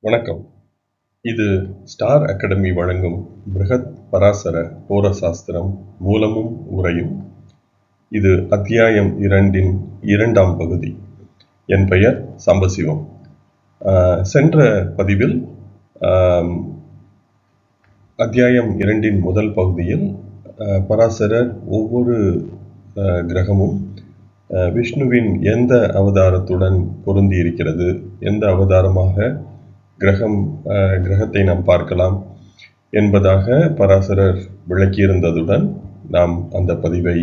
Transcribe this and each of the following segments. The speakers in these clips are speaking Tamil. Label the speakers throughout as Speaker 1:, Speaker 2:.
Speaker 1: வணக்கம். இது ஸ்டார் அகாடமி வழங்கும் பிருகத் பராசர போரசாஸ்திரம் மூலமும் உரையும். இது அத்தியாயம் இரண்டின் இரண்டாம் பகுதி. என் பெயர் சம்பசிவம். சென்ற பதிவில் அத்தியாயம் இரண்டின் முதல் பகுதியில் பராசரர் ஒவ்வொரு கிரகமும் விஷ்ணுவின் எந்த அவதாரத்துடன் பொருந்தி இருக்கிறது எந்த அவதாரமாக கிரகம் கிரகத்தை நாம் பார்க்கலாம் என்பதாக பராசரர் விளக்கியிருந்ததுடன் நாம் அந்த பதிவை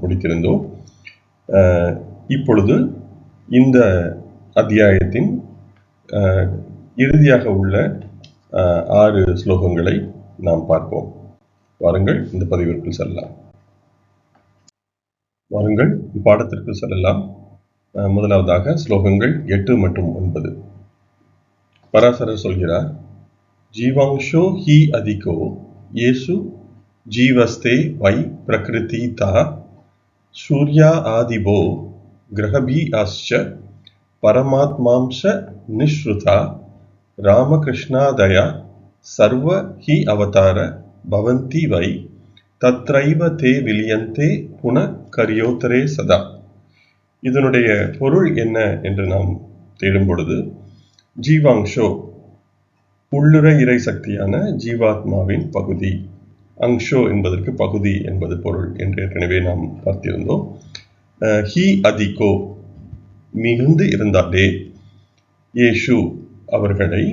Speaker 1: முடித்திருந்தோம். இப்பொழுது இந்த அத்தியாயத்தின் ஆஹ், இறுதியாக உள்ள ஆறு ஸ்லோகங்களை நாம் பார்ப்போம். வாருங்கள் இந்த பதிவிற்குள் செல்லலாம். வாருங்கள் பாடத்திற்கு செல்லலாம். முதலாவதாக ஸ்லோகங்கள் எட்டு மற்றும் ஒன்பது. பராசரர் சொல்கிறார் ஜீவாம்சோ ஹி அதிகோ இயேசு ஜீவஸ்தே வை பிரகிருதி தா சூர்யா ஆதிபோ கிரகபி ஆச்ச பரமாத்மாம்ச நிஸ்ருதா ராமகிருஷ்ணாதயா சர்வ ஹி அவதார பவந்தி வை தத்ரைவ தே விலியந்தே புன கரியோத்தரே சதா. இதனுடைய பொருள் என்ன என்று நாம் தேடும் பொழுது ஜீவாங்ஷோ உள்ளுர இறை சக்தியான ஜீவாத்மாவின் பகுதி. அங்ஷோ என்பதற்கு பகுதி என்பது பொருள் என்று ஏற்கனவே நாம் பார்த்திருந்தோம். ஹி அதிகோ மிகுந்து இருந்தாலே ஏஷு அவர்களை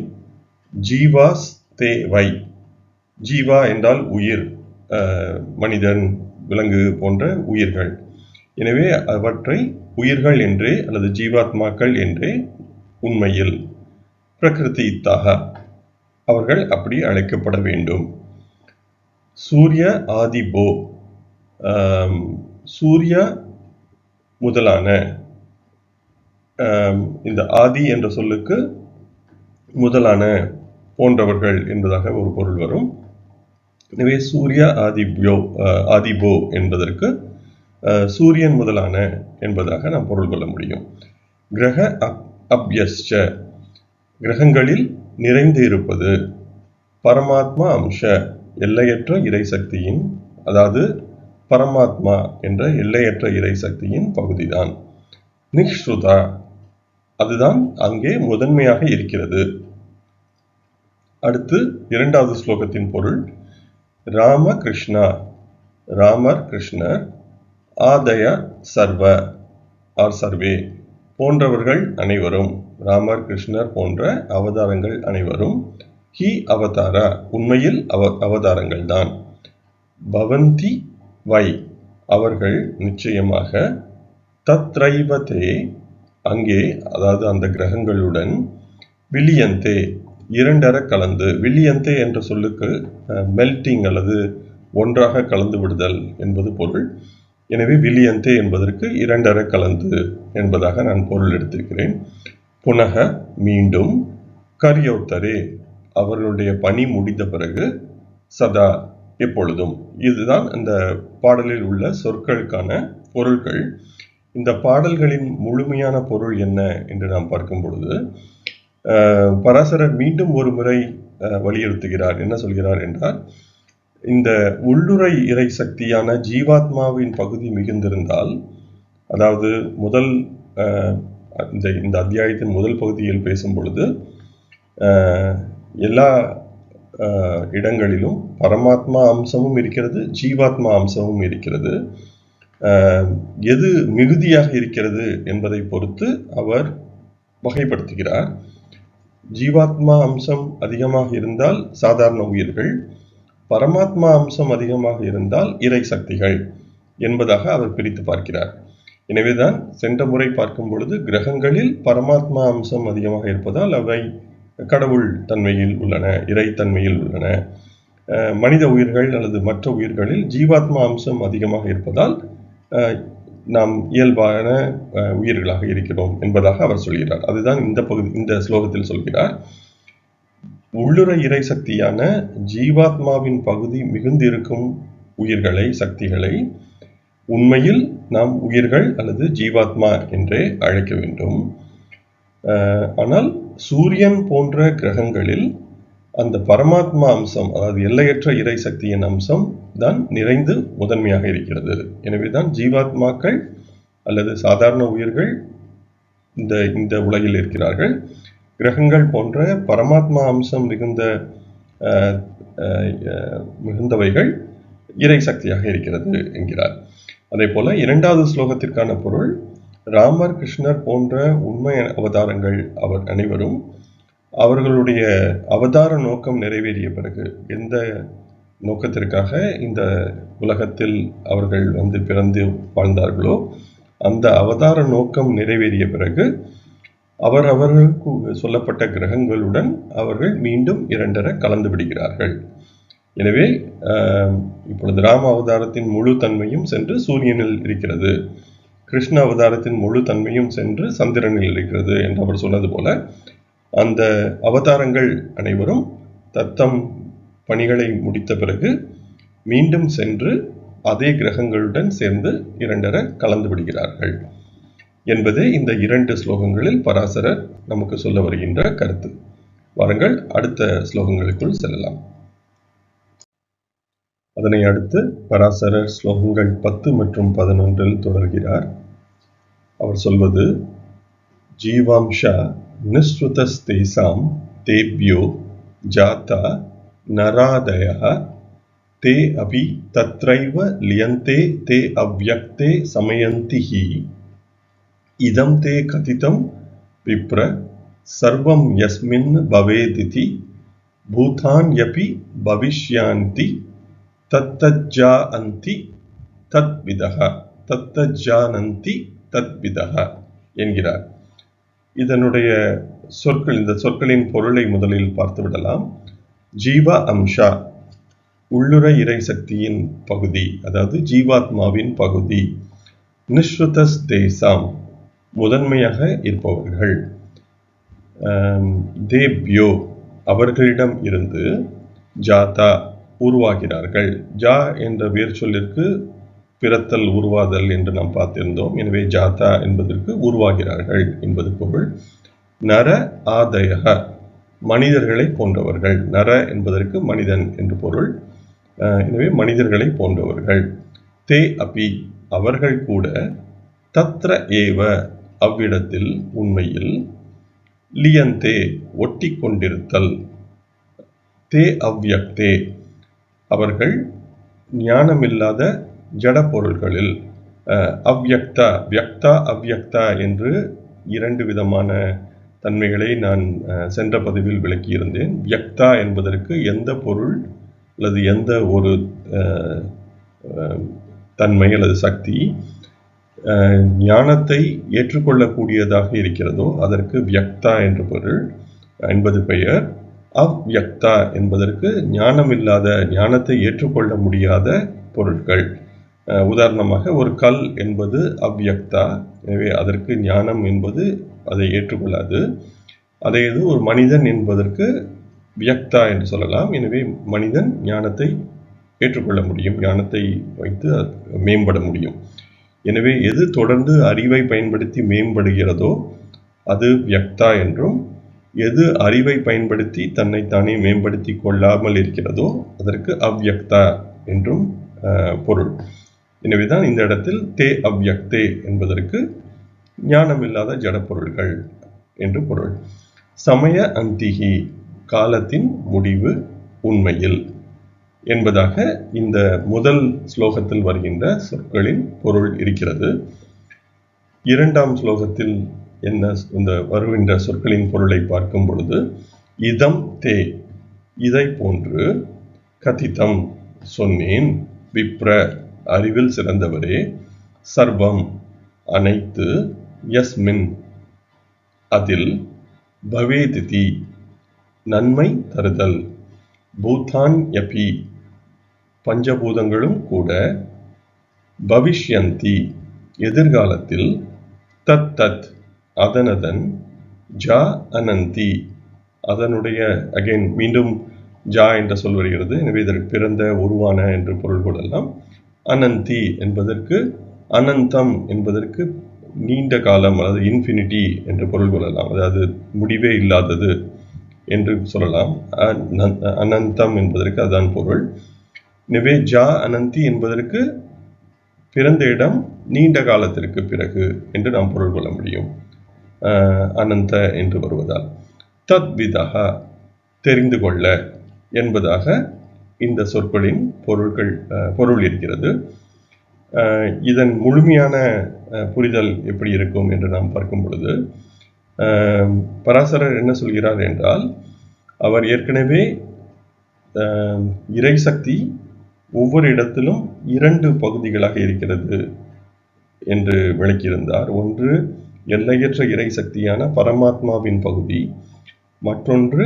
Speaker 1: ஜீவாஸ் தே வை ஜீவா என்றால் உயிர் மனிதன் விலங்கு போன்ற உயிர்கள். எனவே அவற்றை உயிர்கள் என்றே அல்லது ஜீவாத்மாக்கள் என்றே உண்மையில் பிரகிருதித்தாக. அவர்கள் அப்படி அழைக்கப்பட வேண்டும். சூரிய ஆதிபோ சூரிய முதலான இந்த ஆதி என்ற சொல்லுக்கு முதலான போன்றவர்கள் என்பதாக ஒரு பொருள் வரும். எனவே சூரிய ஆதிபியோ ஆதிபோ என்பதற்கு சூரியன் முதலான என்பதாக நாம் பொருள் கொள்ள முடியும். கிரக அப் அப்யஸ்ச கிரகங்களில் நிறைந்து இருப்பது. பரமாத்மா அம்ச எல்லையற்ற இறைசக்தியின் அதாவது பரமாத்மா என்ற எல்லையற்ற இறை சக்தியின் பகுதிதான். நிஷ்ருதா அதுதான் அங்கே முதன்மையாக இருக்கிறது. அடுத்து இரண்டாவது ஸ்லோகத்தின் பொருள் ராம கிருஷ்ணா ராமர் கிருஷ்ணர் ஆதய சர்வ ஆர் சர்வே போன்றவர்கள் அனைவரும். ராமர் கிருஷ்ணர் போன்ற அவதாரங்கள் அனைவரும் ஹி அவதாரா? உண்மையில் அவ அவதாரங்கள் தான் பவந்தி வை. அவர்கள் நிச்சயமாக தத்ரைவதே. அங்கே அதாவது அந்த கிரகங்களுடன் வில்லியந்தே இரண்டர கலந்து வில்லியந்தே என்ற சொல்லுக்கு மெல்டிங் அல்லது ஒன்றாக கலந்து விடுதல் என்பது பொருள். எனவே வில்லியந்தே என்பதற்கு இரண்டர கலந்து என்பதாக நான் பொருள் எடுத்திருக்கிறேன். புனக மீண்டும் கரியோத்தரே. அவர்களுடைய பணி முடிந்த பிறகு சதா எப்பொழுதும் இதுதான் அந்த பாடலில் உள்ள சொற்களுக்கான பொருள்கள். இந்த பாடல்களின் முழுமையான பொருள் என்ன என்று நாம் பார்க்கும் பொழுது பராசரர் மீண்டும் ஒரு முறை வலியுறுத்துகிறார். என்ன சொல்கிறார் என்றால் இந்த உள்ளுரை இறை சக்தியான ஜீவாத்மாவின் பகுதி மிகுந்திருந்தால் அதாவது முதல் இந்த இந்த அத்தியாயத்தின் முதல் பகுதியில் பேசும் பொழுது எல்லா இடங்களிலும் பரமாத்மா அம்சமும் இருக்கிறது ஜீவாத்மா அம்சமும் இருக்கிறது. எது மிகுதியாக இருக்கிறது என்பதை பொறுத்து அவர் வகைப்படுத்துகிறார். ஜீவாத்மா அம்சம் அதிகமாக இருந்தால் சாதாரண உயிர்கள் பரமாத்மா அம்சம் அதிகமாக இருந்தால் இறை சக்திகள் என்பதாக அவர் பிரித்து பார்க்கிறார். எனவேதான் சென்ற முறை பார்க்கும் பொழுது கிரகங்களில் பரமாத்மா அம்சம் அதிகமாக இருப்பதால் அவை கடவுள் தன்மையில் உள்ளன இறைத்தன்மையில் உள்ளன. மனித உயிர்கள் அல்லது மற்ற உயிர்களில் ஜீவாத்மா அம்சம் அதிகமாக இருப்பதால் நாம் இயல்பான உயிர்களாக இருக்கிறோம் என்பதாக அவர் சொல்கிறார். அதுதான் இந்த பகுதி இந்த ஸ்லோகத்தில் சொல்கிறார். உள்ளுர இறை சக்தியான ஜீவாத்மாவின் பகுதி மிகுந்திருக்கும் உயிர்களை சக்திகளை உண்மையில் நாம் உயிர்கள் அல்லது ஜீவாத்மா என்றே அழைக்க வேண்டும். ஆனால் சூரியன் போன்ற கிரகங்களில் அந்த பரமாத்மா அம்சம் அதாவது எல்லையற்ற இறை சக்தியின் அம்சம் தான் நிறைந்து முதன்மையாக இருக்கிறது. எனவே தான் ஜீவாத்மாக்கள் அல்லது சாதாரண உயிர்கள் இந்த இந்த உலகில் இருக்கிறார்கள். கிரகங்கள் போன்ற பரமாத்மா அம்சம் மிகுந்த மிகுந்தவைகள் இறை சக்தியாக இருக்கிறது என்கிறார். அதே போல இரண்டாவது ஸ்லோகத்திற்கான பொருள் ராமர் கிருஷ்ணர் போன்ற உண்மை அவதாரங்கள் அவர் அனைவரும் அவர்களுடைய அவதார நோக்கம் நிறைவேறிய பிறகு எந்த நோக்கத்திற்காக இந்த உலகத்தில் அவர்கள் வந்து பிறந்து வாழ்ந்தார்களோ அந்த அவதார நோக்கம் நிறைவேறிய பிறகு அவர் அவர்களுக்கு சொல்லப்பட்ட கிரகங்களுடன் அவர்கள் மீண்டும் இரண்டர கலந்து விடுகிறார்கள். எனவே இப்பொழுது ராம அவதாரத்தின் முழு தன்மையும் சென்று சூரியனில் இருக்கிறது. கிருஷ்ண அவதாரத்தின் முழு தன்மையும் சென்று சந்திரனில் இருக்கிறது என்று அவர் சொன்னது போல அந்த அவதாரங்கள் அனைவரும் தத்தம் பணிகளை முடித்த பிறகு மீண்டும் சென்று அதே கிரகங்களுடன் சேர்ந்து இரண்டர கலந்து விடுகிறார்கள் என்பதே இந்த இரண்டு ஸ்லோகங்களில் பராசரர் நமக்கு சொல்ல வருகின்ற கருத்து. வாருங்கள் அடுத்த ஸ்லோகங்களுக்குள் செல்லலாம். அதனை அடுத்து பராசரர் ஸ்லோகங்கள் பத்து மற்றும் பதினொன்றில் தொடர்கிறார். அவர் சொல்வது ஜீவாம்சா நிஸ்ருதஸ்தேசாம் தேப்யோ ஜாதா நராதயா தே அபி தத்ரைவ லியந்தே தே அவ்யக்தே சமயந்திஹி. இதம் தே கதிதம் விப்ர சர்வம் யஸ்மின் பவேதிதி பூதான் பூதான்யபி பவிஷ்யாந்தி தத்தஜாஅந்தி தத்விதக தத்தஜானந்தி தத்விதக என்கிறார். இதனுடைய சொற்கள் இந்த சொற்களின் பொருளை முதலில் பார்த்து விடலாம். ஜீவ அம்சா உள்ளுர இறை சக்தியின் பகுதி அதாவது ஜீவாத்மாவின் பகுதி. நிஸ்ருதஸ் தேசாம் முதன்மையாக இருப்பவர்கள். தேப்யோ அவர்களிடம் இருந்து ஜாதா உருவாகிறார்கள். ஜா என்ற வேர் சொல்லிற்கு பிறத்தல் உருவாதல் என்று நாம் பார்த்திருந்தோம். எனவே ஜாதா என்பதற்கு உருவாகிறார்கள் என்பது பொருள். நர ஆதயக மனிதர்களை போன்றவர்கள். நர என்பதற்கு மனிதன் என்று பொருள். எனவே மனிதர்களை போன்றவர்கள். தே அபி அவர்கள் கூட தத்ர ஏவ அவ்விடத்தில் உண்மையில் லியந்தே ஒட்டி கொண்டிருத்தல் தே அவ்யக்தே அவர்கள் ஞானமில்லாத ஜட பொருள்களில் அவ்யக்தா வியக்தா அவ்யக்தா என்று இரண்டு விதமான தன்மைகளை நான் சென்ற பதிவில் விளக்கியிருந்தேன். வியக்தா என்பதற்கு எந்த பொருள் அல்லது எந்த ஒரு தன்மை அல்லது சக்தி ஞானத்தை ஏற்றுக்கொள்ளக்கூடியதாக இருக்கிறதோ அதற்கு வியக்தா என்று பொருள் என்பது பெயர். அவ்யக்தா என்பதற்கு ஞானம் இல்லாத ஞானத்தை ஏற்றுக்கொள்ள முடியாத பொருட்கள். உதாரணமாக ஒரு கல் என்பது அவ்யக்தா எனவே அதற்கு ஞானம் என்பது அதை ஏற்றுக்கொள்ளாது. அதே இது ஒரு மனிதன் என்பதற்கு வியக்தா என்று சொல்லலாம். எனவே மனிதன் ஞானத்தை ஏற்றுக்கொள்ள முடியும் ஞானத்தை வைத்து மேம்பட முடியும். எனவே எது தொடர்ந்து அறிவை பயன்படுத்தி மேம்படுகிறதோ அது வியக்தா என்றும் எது அறிவை பயன்படுத்தி தன்னைத்தானே மேம்படுத்தி கொள்ளாமல் இருக்கிறதோ அதற்கு அவ்யக்தா என்றும் பொருள். எனவேதான் இந்த இடத்தில் தே அவ்யக்தே என்பதற்கு ஞானமில்லாத ஜடப்பொருள்கள் என்று பொருள். சமய அந்திகி காலத்தின் முடிவு உண்மையில் என்பதாக இந்த முதல் ஸ்லோகத்தில் வருகின்ற சொற்களின் பொருள் இருக்கிறது. இரண்டாம் ஸ்லோகத்தில் என்ன இந்த வருகின்ற சொற்களின் பொருளை பார்க்கும் பொழுது இதம் தே இதை போன்று கதிதம் சொன்னேன். விப்ர அறிவில் சிறந்தவரே சர்வம் அனைத்து யஸ்மின் அதில் பவேதிதி நன்மை தருதல் பூதான் யபி பஞ்சபூதங்களும் கூட பவிஷ்யந்தி எதிர்காலத்தில் தத் தத் அதனதன் ஜா அனந்தி. அதனுடைய அகைன் மீண்டும் ஜா என்ற சொல் வருகிறது. எனவே இதற்கு பிறந்த உருவான என்று பொருள் கொள்ளலாம். அனந்தி என்பதற்கு அனந்தம் என்பதற்கு நீண்ட காலம் அதாவது இன்ஃபினிட்டி என்று பொருள் கொள்ளலாம். அதாவது முடிவே இல்லாதது என்று சொல்லலாம். அனந்தம் என்பதற்கு அதான் பொருள். எனவே ஜா அனந்தி என்பதற்கு பிறந்த இடம் நீண்ட காலத்திற்கு பிறகு என்று நாம் பொருள் கொள்ள முடியும். அனந்த என்று வருவதால். தத்விதா தெரிந்து கொள்ள என்பதாக இந்த சொற்களின் பொருட்கள் பொருள் இருக்கிறது. இதன் முழுமையான புரிதல் எப்படி இருக்கும் என்று நாம் பார்க்கும் பொழுது பராசரர் என்ன சொல்கிறார் என்றால் அவர் ஏற்கனவே இறை சக்தி ஒவ்வொரு இடத்திலும் இரண்டு பகுதிகளாக இருக்கிறது என்று விளக்கியிருந்தார். ஒன்று எல்லையற்ற இறை சக்தியான பரமாத்மாவின் பகுதி மற்றொன்று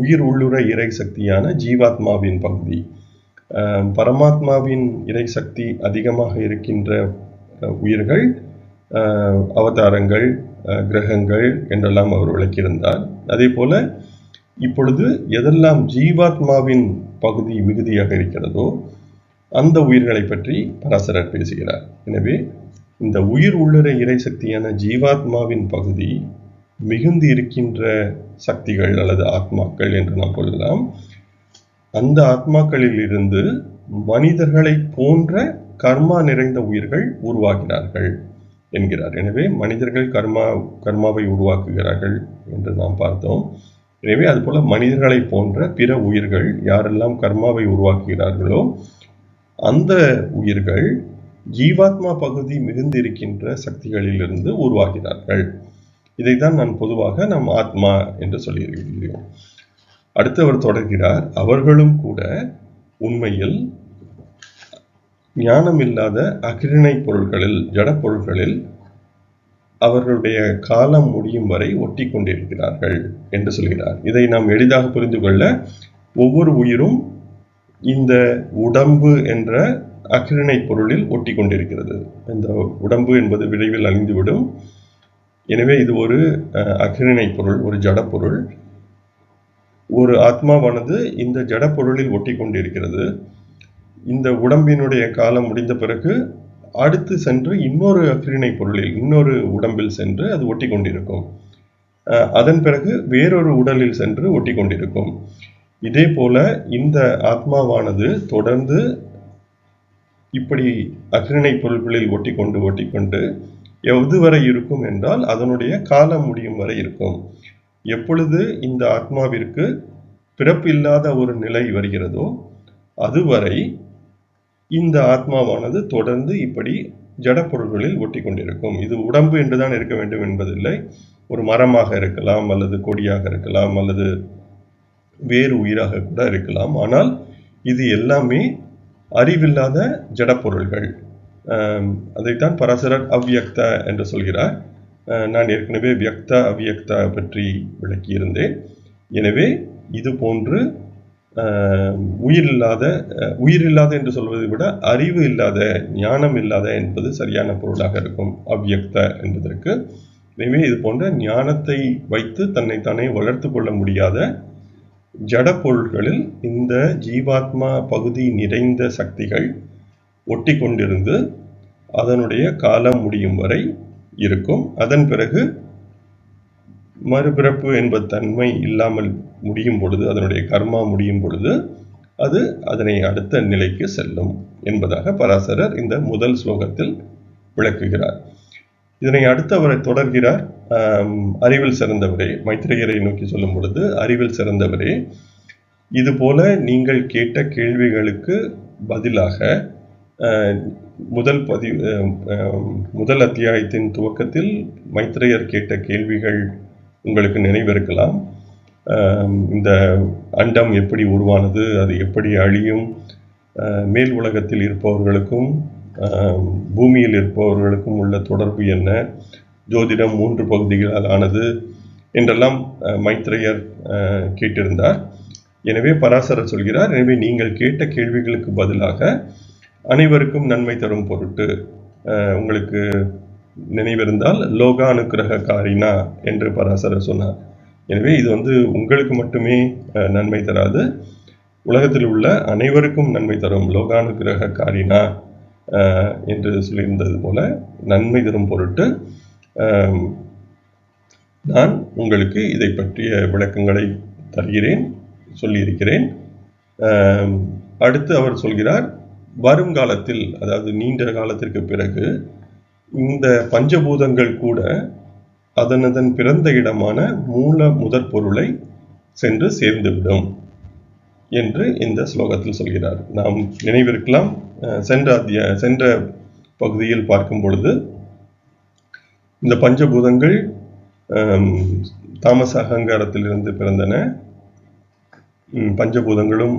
Speaker 1: உயிர் உள்ளுற இறை சக்தியான ஜீவாத்மாவின் பகுதி. பரமாத்மாவின் இறை சக்தி அதிகமாக இருக்கின்ற உயிர்கள் அவதாரங்கள் கிரகங்கள் என்றெல்லாம் அவர் விளக்கியிருந்தார். அதே போல இப்பொழுது எதெல்லாம் ஜீவாத்மாவின் பகுதி மிகுதியாக இருக்கிறதோ அந்த உயிர்களை பற்றி பராசரர் பேசுகிறார். எனவே இந்த உயிர் உள்ளுற இறை சக்தியான ஜீவாத்மாவின் பகுதி மிகுந்து இருக்கின்ற சக்திகள் அல்லது ஆத்மாக்கள் என்று நாம் கொள்ளலாம் அந்த ஆத்மாக்களில் இருந்து மனிதர்களை போன்ற கர்மா நிறைந்த உயிர்கள் உருவாகிறார்கள் என்கிறார். எனவே மனிதர்கள் கர்மா கர்மாவை உருவாக்குகிறார்கள் என்று நாம் பார்த்தோம். எனவே அதுபோல மனிதர்களை போன்ற பிற உயிர்கள் யாரெல்லாம் கர்மாவை உருவாக்குகிறார்களோ அந்த உயிர்கள் ஜீவாத்மா பகுதி மிகுந்திருக்கின்ற சக்திகளிலிருந்து உருவாகிறார்கள். இதைத்தான் நான் பொதுவாக நாம் ஆத்மா என்று சொல்லியிருக்கிறோம். அடுத்து அவர் தொடர்கிறார் அவர்களும் கூட உண்மையில் ஞானம் இல்லாத அகிரிணை பொருட்களில் ஜடப்பொருட்களில் அவர்களுடைய காலம் முடியும் வரை ஒட்டி கொண்டிருக்கிறார்கள் என்று சொல்கிறார். இதை நாம் எளிதாக புரிந்து கொள்ள ஒவ்வொரு உயிரும் இந்த உடம்பு என்ற அகிரணை பொருளில் ஒட்டி கொண்டிருக்கிறது இந்த உடம்பு என்பது விரைவில் அழிந்துவிடும். எனவே இது ஒரு அஹ், பொருள் ஒரு ஜடப்பொருள் ஒரு ஆத்மாவானது இந்த ஜடப்பொருளில் ஒட்டி கொண்டிருக்கிறது இந்த உடம்பினுடைய காலம் முடிந்த பிறகு அடுத்து சென்று இன்னொரு அக்ரிணை பொருளில் இன்னொரு உடம்பில் சென்று அது ஒட்டி கொண்டிருக்கும் அதன் பிறகு வேறொரு உடலில் சென்று ஒட்டி கொண்டிருக்கும் இதே போல இந்த ஆத்மாவானது தொடர்ந்து இப்படி அக்ரிணை பொருட்களில் ஒட்டிக்கொண்டு ஒட்டிக்கொண்டு எதுவரை இருக்கும் என்றால் அதனுடைய காலம் முடியும் வரை இருக்கும். எப்பொழுது இந்த ஆத்மாவிற்கு பிறப்பு இல்லாத ஒரு நிலை வருகிறதோ அதுவரை இந்த ஆத்மாவானது தொடர்ந்து இப்படி ஜடப்பொருள்களில் ஒட்டி கொண்டிருக்கும் இது உடம்பு என்றுதான் இருக்க வேண்டும் என்பதில்லை. ஒரு மரமாக இருக்கலாம் அல்லது கொடியாக இருக்கலாம் அல்லது வேறு உயிராக கூட இருக்கலாம். ஆனால் இது எல்லாமே அறிவில்லாத ஜடப்பொருள்கள். அதைத்தான் பராசரர் அவ்வியக்தா என்று சொல்கிறார். நான் ஏற்கனவே வியக்த அவ்வியக்தா பற்றி விளக்கியிருந்தேன். எனவே இது போன்று உயிரில்லாத உயிரில்லாத என்று சொல்வதை விட அறிவு இல்லாத ஞானம் இல்லாத என்பது சரியான பொருளாக இருக்கும் அவ்வியக்த என்பதற்கு. எனவே இது போன்ற ஞானத்தை வைத்து தன்னைத்தானே வளர்த்து கொள்ள முடியாத ஜட பொருட்களில் இந்த ஜீவாத்மா பகுதி நிறைந்த சக்திகள் ஒட்டி கொண்டிருந்து அதனுடைய காலம் முடியும் வரை இருக்கும். அதன் பிறகு மறுபிறப்பு என்பது தன்மை இல்லாமல் முடியும் பொழுது அதனுடைய கர்மா முடியும் பொழுது அது அதனை அடுத்த நிலைக்கு செல்லும் என்பதாக பராசரர் இந்த முதல் ஸ்லோகத்தில் விளக்குகிறார். இதனை அடுத்து அவரை தொடர்கிறார் அறிவில் சிறந்தவரே. மைத்திரையரை நோக்கி சொல்லும் பொழுது அறிவில் சிறந்தவரே இதுபோல நீங்கள் கேட்ட கேள்விகளுக்கு பதிலாக முதல் பதிவு முதல் அத்தியாயத்தின் துவக்கத்தில் மைத்திரையர் கேட்ட கேள்விகள் உங்களுக்கு நினைவிருக்கலாம். இந்த அண்டம் எப்படி உருவானது அது எப்படி அழியும் மேல் உலகத்தில் இருப்பவர்களுக்கும் பூமியில் இருப்பவர்களுக்கும் உள்ள தொடர்பு என்ன? ஜோதிடம் மூன்று பகுதிகளால் ஆனது என்றெல்லாம் மைத்ரையர் மைத்ரேயர் கேட்டிருந்தார். எனவே பராசரர் சொல்கிறார் எனவே நீங்கள் கேட்ட கேள்விகளுக்கு பதிலாக அனைவருக்கும் நன்மை தரும் பொருட்டு உங்களுக்கு நினைவிருந்தால் லோகா அனுக்கிரக காரினா என்று பராசரர் சொன்னார். எனவே இது வந்து உங்களுக்கு மட்டுமே நன்மை தராது. உலகத்தில் உள்ள அனைவருக்கும் நன்மை தரும் லோகானுகிரக காரினா என்று சொல்லியிருந்தது போல நன்மை தரும் பொருட்டு நான் உங்களுக்கு இதை பற்றிய விளக்கங்களை தருகிறேன் சொல்லியிருக்கிறேன். அடுத்து அவர் சொல்கிறார் வருங்காலத்தில் அதாவது நீண்ட காலத்திற்கு பிறகு இந்த பஞ்சபூதங்கள் கூட அதனதன் பிறந்த இடமான மூல முதற் பொருளை சென்று சேர்ந்துவிடும். என்று இந்த ஸ்லோகத்தில் சொல்கிறார். நாம் நினைவிருக்கலாம் சென்ற அத்திய சென்ற பகுதியில் பார்க்கும் பொழுது இந்த பஞ்சபூதங்கள் தாமச அகங்காரத்திலிருந்து பிறந்தன. பஞ்சபூதங்களும்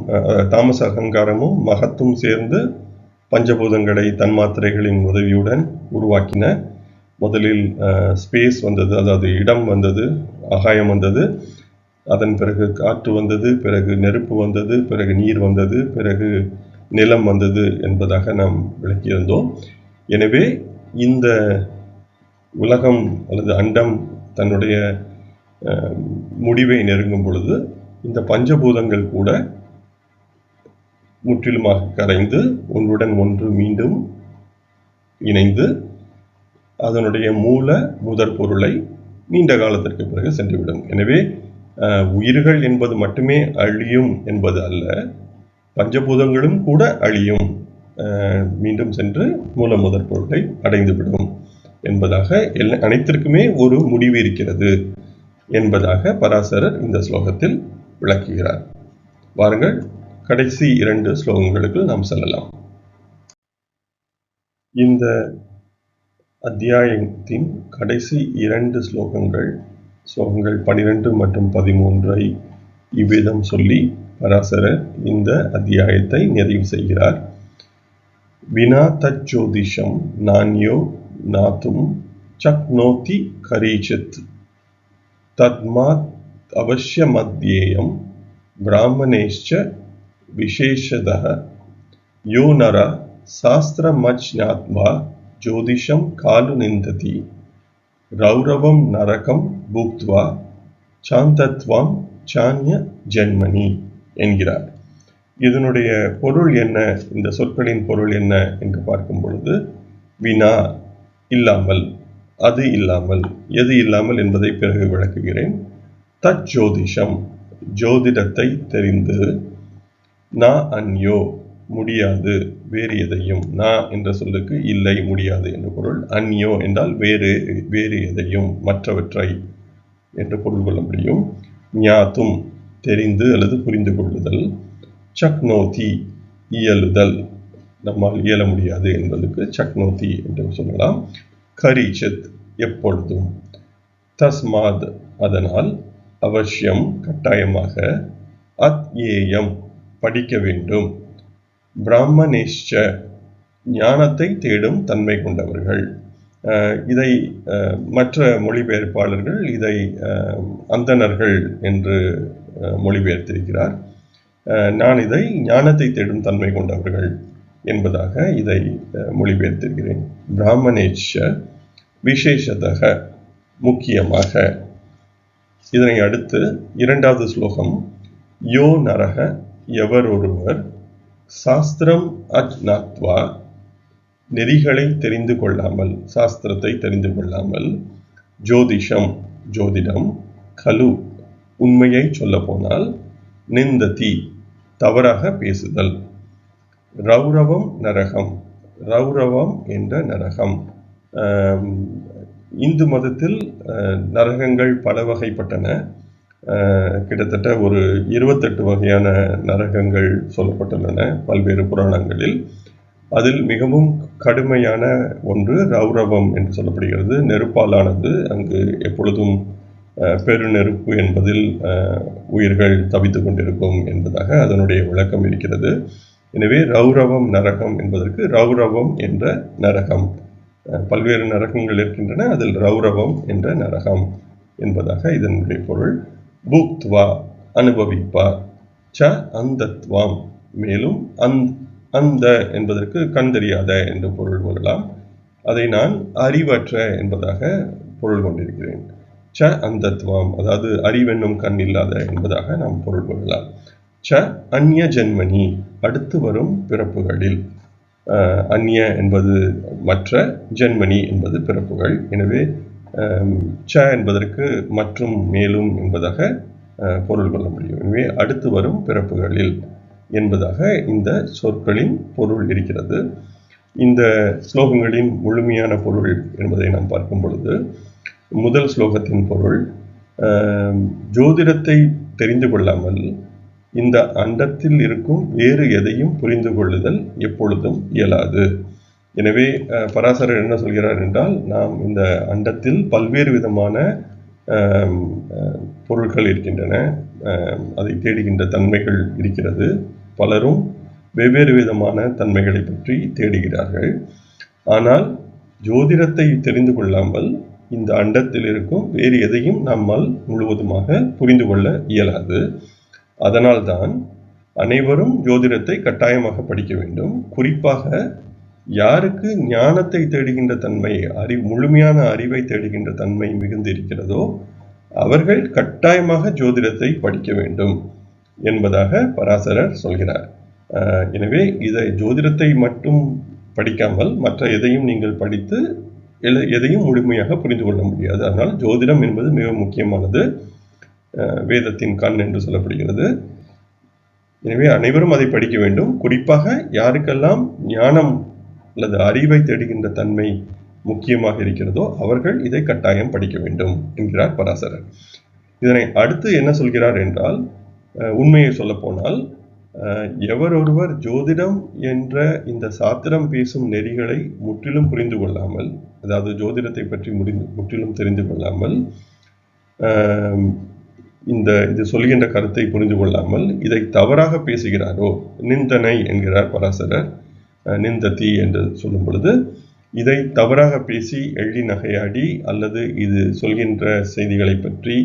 Speaker 1: தாமச அகங்காரமும் மகத்தும் சேர்ந்து பஞ்சபூதங்களை தன்மாத்திரைகளின் உதவியுடன் உருவாக்கின. முதலில் ஸ்பேஸ் வந்தது அதாவது இடம் வந்தது ஆகாயம் வந்தது. அதன் பிறகு காற்று வந்தது பிறகு நெருப்பு வந்தது பிறகு நீர் வந்தது பிறகு நிலம் வந்தது என்பதாக நாம் விளக்கியிருந்தோம் எனவே இந்த உலகம் அல்லது அண்டம் தன்னுடைய முடிவை நெருங்கும் பொழுது இந்த பஞ்சபூதங்கள் கூட முற்றிலுமாக கரைந்து ஒன்றுடன் ஒன்று மீண்டும் இணைந்து அதனுடைய மூல முதற் பொருளை நீண்ட காலத்திற்கு பிறகு சென்றுவிடும். எனவே உயிர்கள் என்பது மட்டுமே அழியும் என்பது அல்ல பஞ்சபூதங்களும் கூட அழியும். மீண்டும் சென்று மூல முதற் பொருளை அடைந்துவிடும் என்பதாக எல்லா அனைத்திற்குமே ஒரு முடிவு இருக்கிறது என்பதாக பராசரர் இந்த ஸ்லோகத்தில் விளக்குகிறார். வாருங்கள் கடைசி இரண்டு ஸ்லோகங்களுக்கு நாம் செல்லலாம். இந்த அத்தியாயத்தின் கடைசி இரண்டு ஸ்லோகங்கள் ஸ்லோகங்கள் பனிரெண்டு மற்றும் பதிமூன்றை இவ்விதம் சொல்லி பராசரர் இந்த அத்தியாயத்தை நிறைவு செய்கிறார். வினா தச்சோதிஷம் நான்யோ நாத்தும் சக்னோதி கரீச்சித். தத்மாத் அவசியமத்யேயம் பிராமணேஷ்ச விசேஷதः யோ நர சாஸ்திரமஜ்ஞாத்வா ஜோதிஷம் காலு நிந்ததி. ரௌரவம் நரகம் புக்த்வா சாந்தத்வாம் சான்ய ஜென்மனி என்கிறார். இதனுடைய பொருள் என்ன? இந்த சொற்களின் பொருள் என்ன என்று பார்க்கும் பொழுது வினா இல்லாமல் அது இல்லாமல் எது இல்லாமல் என்பதை பிறகு விளக்குகிறேன். தஜ்ஜோதிஷம் ஜோதிடத்தை தெரிந்து நா அன்யோ முடியாது. வேறு எதையும். நா என்ற சொல்லுக்கு இல்லை முடியாது என்று பொருள். அந்யோ என்றால் வேறு வேறு எதையும் மற்றவற்றை என்று பொருள் கொள்ள முடியும். ஞாத்தும் தெரிந்து அல்லது புரிந்து கொள்ளுதல். சக்னோதி இயலுதல். நம்மால் இயல முடியாது என்பதற்கு சக்னோதி என்று சொல்லலாம். கரீச்சத் எப்பொழுதும். தஸ்மாத் அதனால் அவசியம் கட்டாயமாக. அத் ஏயம் படிக்க வேண்டும். பிராமணேஷ்ச ஞானத்தை தேடும் தன்மை கொண்டவர்கள். இதை மற்ற மொழிபெயர்ப்பாளர்கள் இதை அந்தணர்கள் என்று மொழிபெயர்த்திருக்கிறார். நான் இதை ஞானத்தை தேடும் தன்மை கொண்டவர்கள் என்பதாக இதை மொழிபெயர்த்திருக்கிறேன். பிராமணேஷ விசேஷதக முக்கியமாக. இதனை அடுத்து இரண்டாவது ஸ்லோகம் யோ நரக எவர் ஒருவர் சாஸ்திரம் அஜ்ஞாத்வா நெறிகளை தெரிந்து கொள்ளாமல் சாஸ்திரத்தை தெரிந்து கொள்ளாமல் ஜோதிஷம் ஜோதிடம் கலு உண்மையை சொல்ல போனால் நிந்ததி தவறாக பேசுதல். ரௌரவம் நரகம் ரௌரவம் என்ற நரகம். இந்து மதத்தில் நரகங்கள் பல வகைப்பட்டன. கிட்டத்தட்ட ஒரு இருபத்தெட்டு வகையான நரகங்கள் சொல்லப்பட்டுள்ளன பல்வேறு புராணங்களில். அதில் மிகவும் கடுமையான ஒன்று ரௌரவம் என்று சொல்லப்படுகிறது. நெருப்பாலானது அங்கு எப்பொழுதும் பெருநெருப்பு என்பதில் உயிர்கள் தவித்து கொண்டிருக்கும் என்பதாக அதனுடைய விளக்கம் இருக்கிறது. எனவே ரௌரவம் நரகம் என்பதற்கு ரௌரவம் என்ற நரகம். பல்வேறு நரகங்கள் இருக்கின்றன. அதில் ரௌரவம் என்ற நரகம் என்பதாக இதனுடைய பொருள். புக்த்வா அனுபவிப்பார் ச அந்தத்வாம் மேலும் அந் அந்த என்பதற்கு கண் தெரியாத என்று பொருள் கொள்ளலாம். அதை நான் அறிவற்ற என்பதாக பொருள் கொண்டிருக்கிறேன். ச அந்தத்வாம் அதாவது அறிவென்னும் கண் இல்லாத என்பதாக நாம் பொருள் கொள்ளலாம். ச அந்நிய ஜென்மனி அடுத்து வரும் பிறப்புகளில். அந்நிய என்பது மற்ற ஜென்மனி என்பது பிறப்புகள். எனவே ச என்பதற்கு மற்றும் மேலும் என்பதாக பொருள் கொள்ள முடியும். எனவே அடுத்து வரும் பிறப்புகளில் என்பதாக இந்த சொற்களின் பொருள் இருக்கிறது. இந்த ஸ்லோகங்களின் முழுமையான பொருள் என்பதை நாம் பார்க்கும் பொழுது முதல் ஸ்லோகத்தின் பொருள் ஜோதிடத்தை தெரிந்து கொள்ளாமல் இந்த அண்டத்தில் இருக்கும் வேறு எதையும் புரிந்து கொள்ளுதல் எப்பொழுதும் இயலாது. எனவே பராசரர் என்ன சொல்கிறார் என்றால் நாம் இந்த அண்டத்தில் பல்வேறு விதமான பொருட்கள் இருக்கின்றன அதை தேடுகின்ற தன்மைகள் இருக்கிறது. பலரும் வெவ்வேறு விதமான தன்மைகளை பற்றி தேடுகிறார்கள். ஆனால் ஜோதிடத்தை தெரிந்து கொள்ளாமல் இந்த அண்டத்தில் இருக்கும் வேறு எதையும் நம்மால் முழுவதுமாக புரிந்து கொள்ள இயலாது. அதனால்தான் அனைவரும் ஜோதிடத்தை கட்டாயமாக படிக்க வேண்டும். குறிப்பாக யாருக்கு ஞானத்தை தேடுகின்ற தன்மை அறி முழுமையான அறிவை தேடுகின்ற தன்மை மிகுந்திருக்கிறதோ அவர்கள் கட்டாயமாக ஜோதிடத்தை படிக்க வேண்டும் என்பதாக பராசரர் சொல்கிறார். எனவே இதை ஜோதிடத்தை மட்டும் படிக்காமல் மற்ற எதையும் நீங்கள் படித்து எதையும் முழுமையாக புரிந்து கொள்ள முடியாது. அதனால் ஜோதிடம் என்பது மிக முக்கியமானது. வேதத்தின் கண் என்று சொல்லப்படுகிறது. எனவே அனைவரும் அதை படிக்க வேண்டும். குறிப்பாக யாருக்கெல்லாம் ஞானம் அல்லது அறிவை தேடுகின்ற தன்மை முக்கியமாக இருக்கிறதோ அவர்கள் இதை கட்டாயம் படிக்க வேண்டும் என்கிறார் பராசரர். இதனை அடுத்து என்ன சொல்கிறார் என்றால் உண்மையை சொல்லப்போனால் போனால் எவரொருவர் ஜோதிடம் என்ற இந்த சாத்திரம் பேசும் நெறிகளை முற்றிலும் புரிந்து கொள்ளாமல் அதாவது ஜோதிடத்தை பற்றி முடிந்து முற்றிலும் தெரிந்து கொள்ளாமல் இந்த இது சொல்கின்ற கருத்தை புரிந்து கொள்ளாமல் இதை தவறாக பேசுகிறாரோ நிந்தனை என்கிறார் பராசரர். நிந்ததி என்று சொல்லும் பொழுது இதை தவறாக பேசி எள்ளி நகையாடி அல்லது இது சொல்கின்ற செய்திகளை பற்றி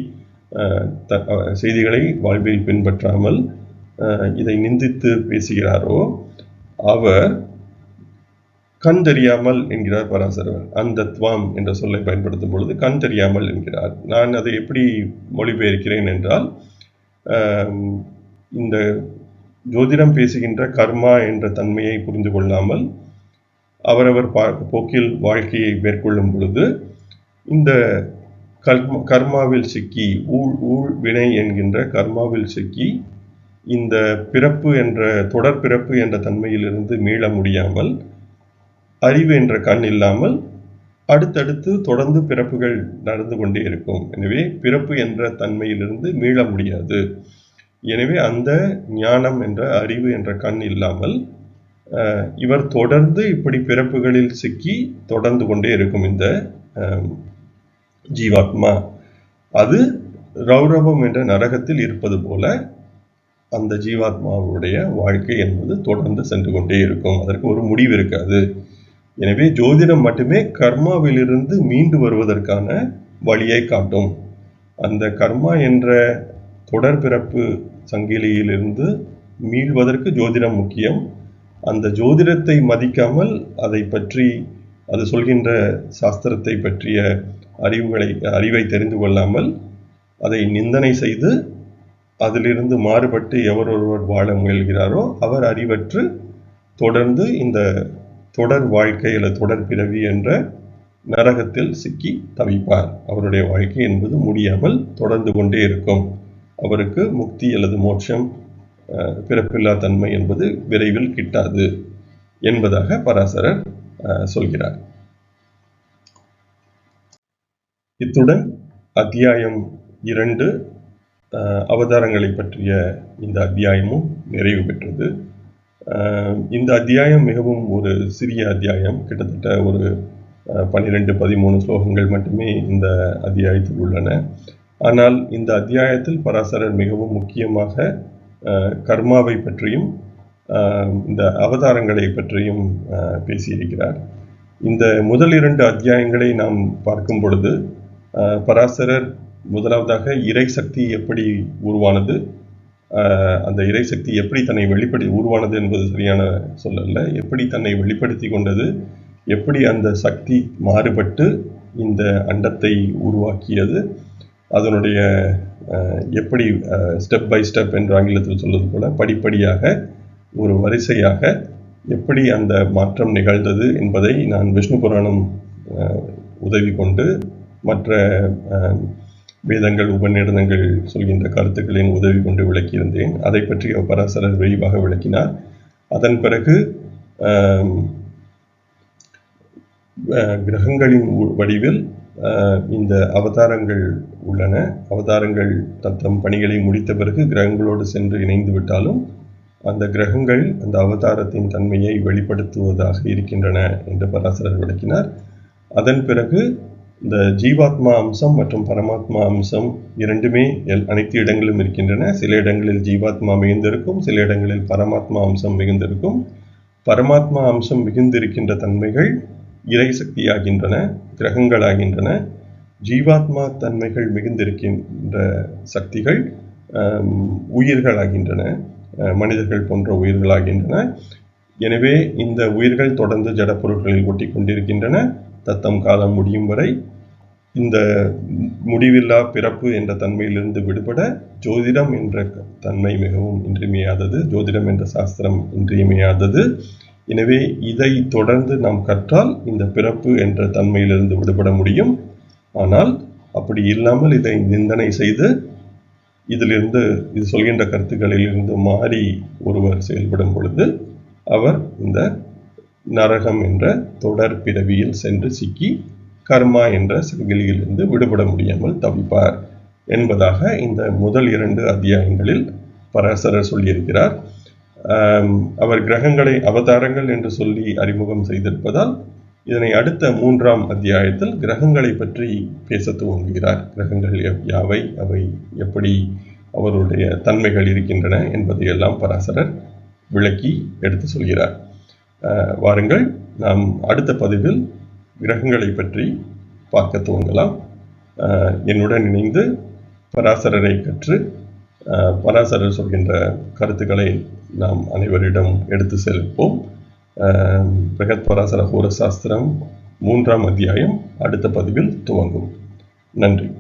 Speaker 1: த- செய்திகளை வாழ்வில் பின்பற்றாமல் இதை நிந்தித்து பேசுகிறாரோ அவர் கண் தெரியாமல் என்கிறார் பராசரவர். அந்தத்வாம் என்ற சொல்லை பயன்படுத்தும் பொழுது கண் தெரியாமல் என்கிறார். நான் அதை எப்படி மொழிபெயர்க்கிறேன் என்றால் இந்த ஜோதிடம் பேசுகின்ற கர்மா என்ற தன்மையை புரிந்து கொள்ளாமல் அவரவர் பா- போக்கில் வாழ்க்கையை மேற்கொள்ளும் பொழுது இந்த கர்ம கர்மாவில் சிக்கி ஊழ் ஊழ் வினை என்கின்ற கர்மாவில் சிக்கி இந்த பிறப்பு என்ற தொடர் பிறப்பு என்ற தன்மையிலிருந்து மீள முடியாமல் அறிவு என்ற கண் இல்லாமல் அடுத்தடுத்து தொடர்ந்து பிறப்புகள் நடந்து கொண்டே இருக்கும். எனவே பிறப்பு என்ற தன்மையிலிருந்து மீள முடியாது. எனவே அந்த ஞானம் என்ற அறிவு என்ற கண் இல்லாமல் இவர் தொடர்ந்து இப்படி பிறப்புகளில் சிக்கி தொடர்ந்து கொண்டே இருக்கும் இந்த ஜீவாத்மா. அது ரௌரவம் என்ற நரகத்தில் இருப்பது போல அந்த ஜீவாத்மாவுடைய வாழ்க்கை என்பது தொடர்ந்து சென்று கொண்டே இருக்கும். அதற்கு ஒரு முடிவு இருக்காது. எனவே ஜோதிடம் மட்டுமே கர்மாவிலிருந்து மீண்டு வருவதற்கான வழியை காட்டும். அந்த கர்மா என்ற தொடர் பிறப்பு சங்கிலியிலிருந்து மீள்வதற்கு ஜோதிடம் முக்கியம். அந்த ஜோதிடத்தை மதிக்காமல் அதை பற்றி அது சொல்கின்ற சாஸ்திரத்தை பற்றிய அறிவுகளை அறிவை தெரிந்து கொள்ளாமல் அதை நிந்தனை செய்து அதிலிருந்து மாறுபட்டு எவர் ஒருவர் வாழ முயல்கிறாரோ அவர் அறிவற்று தொடர்ந்து இந்த தொடர் வாழ்க்கை அல்லது தொடர் பிறவி என்ற நரகத்தில் சிக்கி தவிப்பார். அவருடைய வாழ்க்கை என்பது முடியாமல் தொடர்ந்து கொண்டே இருக்கும். அவருக்கு முக்தி அல்லது மோட்சம் பிறப்பில்லா தன்மை என்பது விரைவில் கிட்டாது என்பதாக பராசரர் சொல்கிறார். இத்துடன் அத்தியாயம் இரண்டு அவதாரங்களை பற்றிய இந்த அத்தியாயமும் நிறைவு பெற்றது. இந்த அத்தியாயம் மிகவும் ஒரு சிறிய அத்தியாயம். கிட்டத்தட்ட ஒரு பன்னிரெண்டு பதிமூணு ஸ்லோகங்கள் மட்டுமே இந்த அத்தியாயத்தில் உள்ளன. ஆனால் இந்த அத்தியாயத்தில் பராசரர் மிகவும் முக்கியமாக கர்மாவை பற்றியும் இந்த அவதாரங்களை பற்றியும் பேசியிருக்கிறார். இந்த முதல் இரண்டு அத்தியாயங்களை நாம் பார்க்கும் பொழுது பராசரர் முதலாவதாக இறை சக்தி எப்படி உருவானது அந்த இறை சக்தி எப்படி தன்னை வெளிப்படி உருவானது என்பது சரியான சொல்லல எப்படி தன்னை வெளிப்படுத்தி கொண்டது எப்படி அந்த சக்தி மாறுபட்டு இந்த அண்டத்தை உருவாக்கியது அதனுடைய எப்படி ஸ்டெப் பை ஸ்டெப் என்று ஆங்கிலத்தில் சொல்வது போல படிப்படியாக ஒரு வரிசையாக எப்படி அந்த மாற்றம் நிகழ்ந்தது என்பதை நான் விஷ்ணு புராணம் உதவி கொண்டு மற்ற வேதங்கள் உபநிடதங்கள் சொல்கின்ற கருத்துக்களின் உதவி கொண்டு விளக்கியிருந்தேன். அதை பற்றி பராசரர் விரிவாக விளக்கினார். அதன் பிறகு கிரகங்களின் வடிவில் இந்த அவதாரங்கள் உள்ளன. அவதாரங்கள் தத்தம் பணிகளை முடித்த பிறகு கிரகங்களோடு சென்று இணைந்து விட்டாலும் அந்த கிரகங்கள் அந்த அவதாரத்தின் தன்மையை வெளிப்படுத்துவதாக இருக்கின்றன என்று பராசரர் விளக்கினார். அதன் பிறகு இந்த ஜீவாத்மா அம்சம் மற்றும் பரமாத்மா அம்சம் இரண்டுமே எல்- அனைத்து இடங்களும் இருக்கின்றன. சில இடங்களில் ஜீவாத்மா மிகுந்திருக்கும் சில இடங்களில் பரமாத்மா அம்சம் மிகுந்திருக்கும். பரமாத்மா அம்சம் மிகுந்திருக்கின்ற தன்மைகள் இறை சக்தியாகின்றன கிரகங்களாகின்றன ஜீவாத்மா தன்மைகள் மிகுந்திருக்கின்ற சக்திகள் உயிர்களாகின்றன மனிதர்கள் போன்ற உயிர்களாகின்றன. எனவே இந்த உயிர்கள் தொடர்ந்து ஜடப்பொருட்களில் ஒட்டி கொண்டிருக்கின்றன தத்தம் காலம் முடியும் வரை இந்த முடிவில்லா பிறப்பு என்ற தன்மையிலிருந்து விடுபட ஜோதிடம் என்ற தன்மை மிகவும் இன்றியமையாதது. ஜோதிடம் என்ற சாஸ்திரம் இன்றியமையாதது. எனவே இதை தொடர்ந்து நாம் கற்றால் இந்த பிறப்பு என்ற தன்மையிலிருந்து விடுபட முடியும். ஆனால் அப்படி இல்லாமல் இதை நிந்தனை செய்து இதிலிருந்து இது சொல்கின்ற கருத்துக்களில் இருந்து மாறி ஒருவர் செயல்படும் பொழுது அவர் இந்த நரகம் என்ற தொடர் பிறவியில் சென்று சிக்கி கர்மா என்ற சங்கிலியிலிருந்து விடுபட முடியாமல் தவிப்பார் என்பதாக இந்த முதல் இரண்டு அத்தியாயங்களில் பராசரர் சொல்லியிருக்கிறார். அவர் கிரகங்களை அவதாரங்கள் என்று சொல்லி அறிமுகம் செய்திருப்பதால் இதனை அடுத்த மூன்றாம் அத்தியாயத்தில் கிரகங்களை பற்றி பேச துவங்குகிறார். கிரகங்கள் யாவை அவை எப்படி அவருடைய தன்மைகள் இருக்கின்றன என்பதையெல்லாம் பராசரர் விளக்கி எடுத்து சொல்கிறார். வாருங்கள் நாம் அடுத்த பதிவில் கிரகங்களை பற்றி பார்க்க துவங்கலாம். என்னுடன் இணைந்து பராசரரை கற்று பராசரர் சொல்கின்ற கருத்துக்களை நாம் அனைவரிடம் எடுத்து செல்வோம் பிரகத் பராசர ஹோர சாஸ்திரம் மூன்றாம் அத்தியாயம் அடுத்த பதிவில் துவங்கும். நன்றி.